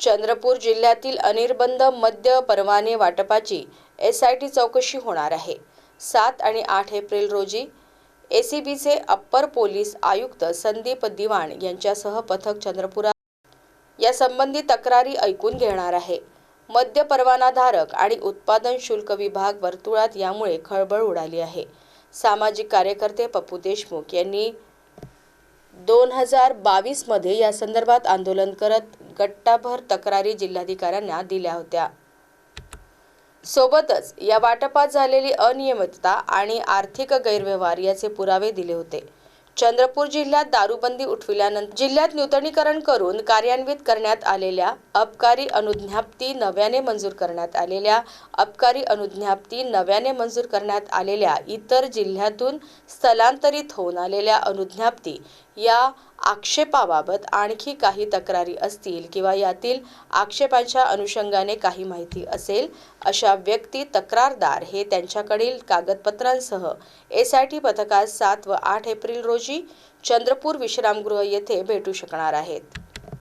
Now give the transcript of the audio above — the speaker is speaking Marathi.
चंद्रपूर जिल्ह्यातील अनिर्बंध मद्य परवाने वाटपाची एस आय टी चौकशी होणार आहे. सात आणि आठ एप्रिल रोजी ए सी बीचे अप्पर पोलीस आयुक्त संदीप दिवाण यांच्यासह पथक चंद्रपुरात या संबंधी तक्रारी ऐकून घेणार आहे. मद्य परवानाधारक आणि उत्पादन शुल्क विभाग वर्तुळात यामुळे खळबळ उडाली आहे. सामाजिक कार्यकर्ते पप्पू देशमुख यांनी दोन हजार बावीसमध्ये या संदर्भात आंदोलन करत गट्टाभर तक्रारी जिल्हाधिकाऱ्यांना दिल्या होत्या. सोबतच या वाटपात झालेली अनियमितता आणि आर्थिक गैरव्यवहार याचे पुरावे दिले होते. चंद्रपूर जिल्ह्यात दारूबंदी उठविल्यानंतर जिल्ह्यात नूतनीकरण करून कार्यान्वित करण्यात आलेल्या अबकारी अनुज्ञाप्ती नव्याने मंजूर करण्यात आलेल्या अबकारी अनुज्ञाप्ती नव्याने मंजूर करण्यात आलेल्या इतर जिल्ह्यातून स्थलांतरित होऊन आलेल्या अनुज्ञाप्ती या आक्षेपाबाबत आणखी काही तक्रारी असतील किंवा यातील आक्षेपांच्या अनुषंगाने काही माहिती असेल अशा व्यक्ती तक्रारदार हे त्यांच्याकडील कागदपत्रांसह एस आय टी पथकास सात व आठ एप्रिल रोजी चंद्रपूर विश्रामगृह येथे भेटू शकणार आहेत.